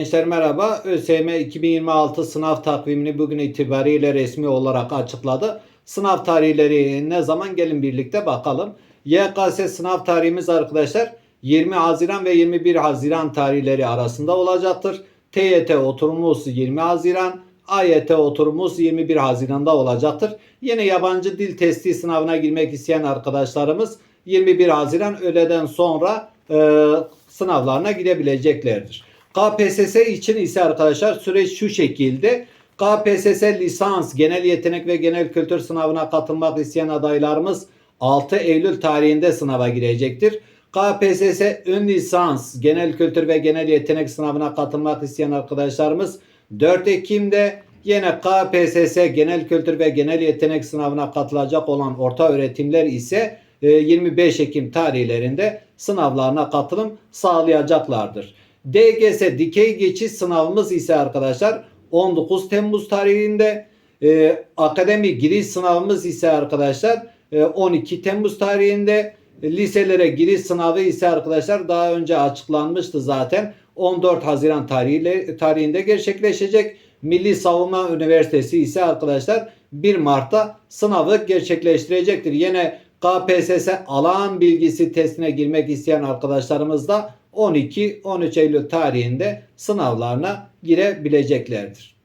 Gençler merhaba. ÖSYM 2026 sınav takvimini bugün itibariyle resmi olarak açıkladı. Sınav tarihleri ne zaman gelin birlikte bakalım. YKS sınav tarihimiz arkadaşlar 20 Haziran ve 21 Haziran tarihleri arasında olacaktır. TYT oturumumuz 20 Haziran, AYT oturumumuz 21 Haziran'da olacaktır. Yine yabancı dil testi sınavına girmek isteyen arkadaşlarımız 21 Haziran öğleden sonra e, sınavlarına girebileceklerdir. KPSS için ise arkadaşlar süreç şu şekilde. KPSS lisans, genel yetenek ve genel kültür sınavına katılmak isteyen adaylarımız 6 Eylül tarihinde sınava girecektir. KPSS ön lisans, genel kültür ve genel yetenek sınavına katılmak isteyen arkadaşlarımız 4 Ekim'de yine KPSS genel kültür ve genel yetenek sınavına katılacak olan orta öğretimler ise e, 25 Ekim tarihlerinde sınavlarına katılım sağlayacaklardır. DGS dikey geçiş sınavımız ise arkadaşlar 19 Temmuz tarihinde e, akademi giriş sınavımız ise arkadaşlar e, 12 Temmuz tarihinde liselere giriş sınavı ise arkadaşlar daha önce açıklanmıştı zaten 14 Haziran tarihiyle, tarihinde gerçekleşecek. Milli Savunma Üniversitesi ise arkadaşlar 1 Mart'ta sınavı gerçekleştirecektir. Yine KPSS alan bilgisi testine girmek isteyen arkadaşlarımız da 12-13 Eylül tarihinde sınavlarına girebileceklerdir.